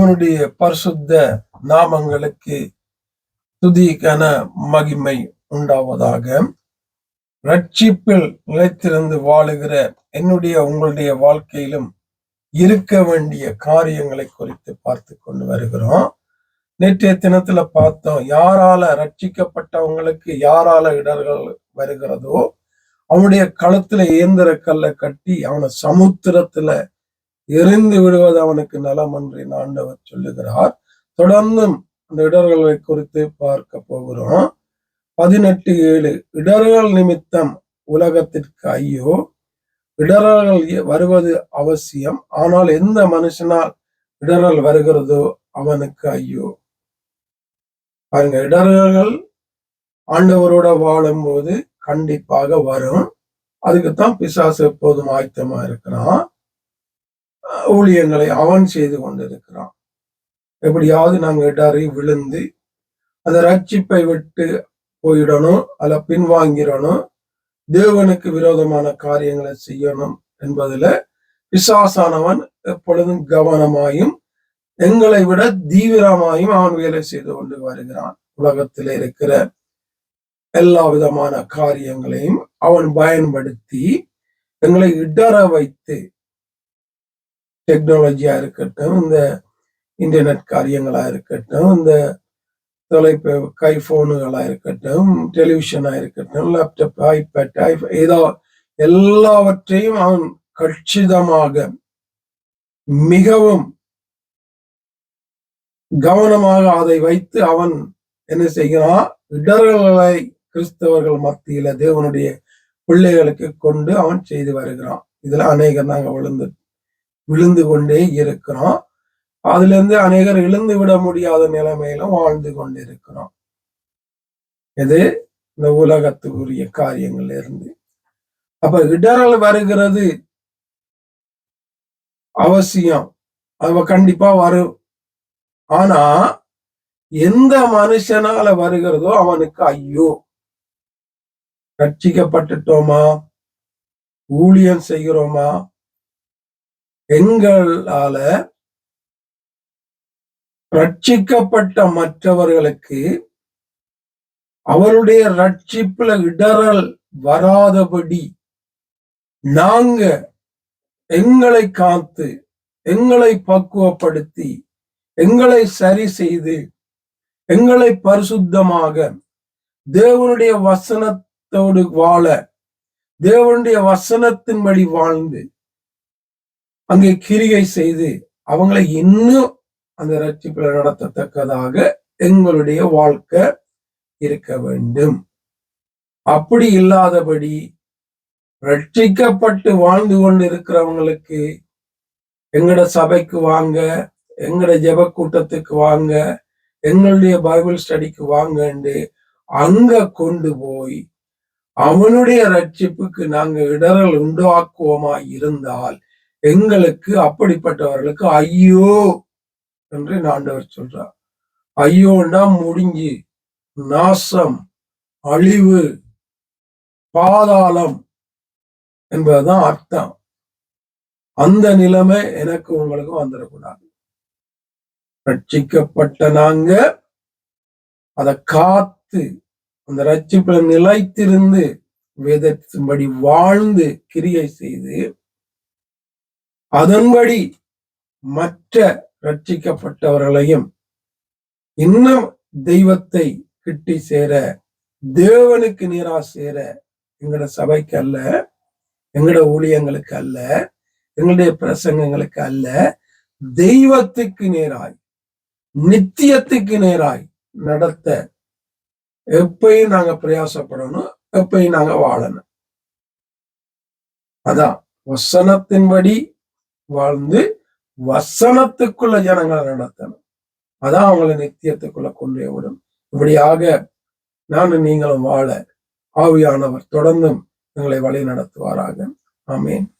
அவனுடைய பரிசுத்த நாமங்களுக்கு துதிக்கான மகிமை உண்டாவதாக. ரட்சிப்பில் நிலைத்திருந்து வாழுகிற என்னுடைய உங்களுடைய வாழ்க்கையிலும் இருக்க வேண்டிய காரியங்களை குறித்து பார்த்து கொண்டு வருகிறோம். நேற்றைய தினத்துல பார்த்தோம் யாரால ரட்சிக்கப்பட்டவங்களுக்கு யாரால இடர்கள் வருகிறதோ அவனுடைய கழுத்துல இயந்திர கல்லை கட்டி அவனை சமுத்திரத்துல எரிந்து விடுவது அவனுக்கு நலம் என்று ஆண்டவர் சொல்லுகிறார். தொடர்ந்தும் அந்த இடர்களை குறித்து பார்க்க போகிறோம். பதினெட்டு ஏழு இடர்கள் நிமித்தம் உலகத்திற்கு ஐயோ இடர்கள் வருவது அவசியம் ஆனால் எந்த மனுஷனால் இடர்கள் வருகிறதோ அவனுக்கு ஐயோ. பாருங்க இடர்கள் ஆண்டவரோட வாழும்போது கண்டிப்பாக வரும். அதுக்குத்தான் பிசாசு எப்போதும் ஆயத்தமா இருக்கிறான். ஊழியங்களை அவன் செய்து கொண்டிருக்கிறான். எப்படியாவது நாங்க இடறி விழுந்து அந்த ரட்சிப்பை விட்டு போயிடணும் அல்ல பின்வாங்கிடணும் தேவனுக்கு விரோதமான காரியங்களை செய்யணும் என்பதுல பிசாசானவன் எப்பொழுதும் கவனமாயும் எங்களை விட தீவிரமாயும் அவன் வேலை செய்து கொண்டு வருகிறான். உலகத்தில் இருக்கிற எல்லா விதமான காரியங்களையும் அவன் பயன்படுத்தி எங்களை இடர வைத்து டெக்னாலஜியா இருக்கட்டும் இந்த இன்டர்நெட் காரியங்களா இருக்கட்டும் இந்த தொலைப்பு கை இருக்கட்டும் டெலிவிஷனா இருக்கட்டும் லேப்டாப் ஐபேட் ஐ ஏதோ எல்லாவற்றையும் அவன் கட்சிதமாக மிகவும் கவனமாக அதை வைத்து அவன் என்ன செய்கிறான்? இடர்களை கிறிஸ்தவர்கள் மத்தியில தேவனுடைய பிள்ளைகளுக்கு கொண்டு அவன் செய்து வருகிறான். இதுல அநேகர் நாங்க விழுந்து விழுந்து கொண்டே இருக்கிறோம். அதுல இருந்து அநேகர் இழுந்து விட முடியாத நிலைமையிலும் வாழ்ந்து கொண்டிருக்கிறோம். இது இந்த உலகத்துக்குரிய காரியங்கள்ல இருந்து அப்ப இடரல் வருகிறது. அவசியம். அவ கண்டிப்பா வரும். ஆனா எந்த மனுஷனால வருகிறதோ அவனுக்கு ஐயோ. ரட்சிக்கப்பட்டுட்டோமா? ஊழியம் செய்கிறோமா? எங்களால ரட்சிக்கப்பட்ட மற்றவர்களுக்கு அவருடைய ரட்சிப்புல இடரல் வராதபடி நாங்க எங்களை காத்து எங்களை பக்குவப்படுத்தி எங்களை சரி செய்து எங்களை பரிசுத்தமாக தேவனுடைய வசனத்தோடு வாழ தேவனுடைய வசனத்தின் வழி வாழ்ந்து அங்கே கிரிகை செய்து அவங்களை இன்னும் அந்த ரட்சிப்பில் நடத்தத்தக்கதாக எங்களுடைய வாழ்க்கை இருக்க வேண்டும். அப்படி இல்லாதபடி ரட்சிக்கப்பட்டு வாழ்ந்து கொண்டு இருக்கிறவங்களுக்கு எங்கட சபைக்கு வாங்க எங்கட ஜெப கூட்டத்துக்கு வாங்க எங்களுடைய பைபிள் ஸ்டடிக்கு வாங்கண்டு அங்க கொண்டு போய் அவனுடைய ரட்சிப்புக்கு நாங்க இடரல் உண்டாக்குவோமா இருந்தால் எங்களுக்கு அப்படிப்பட்டவர்களுக்கு ஐயோ என்று ஆண்டவர் சொல்றார். ஐயோன்னா முடிஞ்சு நாசம் அழிவு பாதாளம் என்பதுதான் அர்த்தம். அந்த நிலைமை எனக்கு உங்களுக்கு வந்துடக்கூடாது. ரட்சிக்கப்பட்ட நாங்க அதை காத்து அந்த ரட்சிப்புல நிலைத்திருந்து வேதத்தின்படி வாழ்ந்து கிரியை செய்து அதன்படி மற்ற ரட்சிக்கப்பட்டவர்களையும் இன்னும் தெய்வத்தை கிட்டி சேர தேவனுக்கு நீரா சேர எங்களோட சபைக்கு அல்ல எங்களோட ஊழியங்களுக்கு அல்ல எங்களுடைய பிரசங்கங்களுக்கு அல்ல தெய்வத்துக்கு நேராய் நித்தியத்துக்கு நேராய் நடத்த எப்பயும் நாங்க பிரயாசப்படணும் எப்பயும் நாங்க வாழணும். அதான் வசனத்தின்படி வாழ்ந்து வசனத்துக்குள்ள ஜனங்களை நடத்தணும். அதான் அவங்களை நித்தியத்துக்குள்ள கொண்டே விடும் இப்படியாக நானும் நீங்களும் வாழ ஆவியானவர் தொடர்ந்தும் எங்களை வழி நடத்துவாராக. ஆமேன்.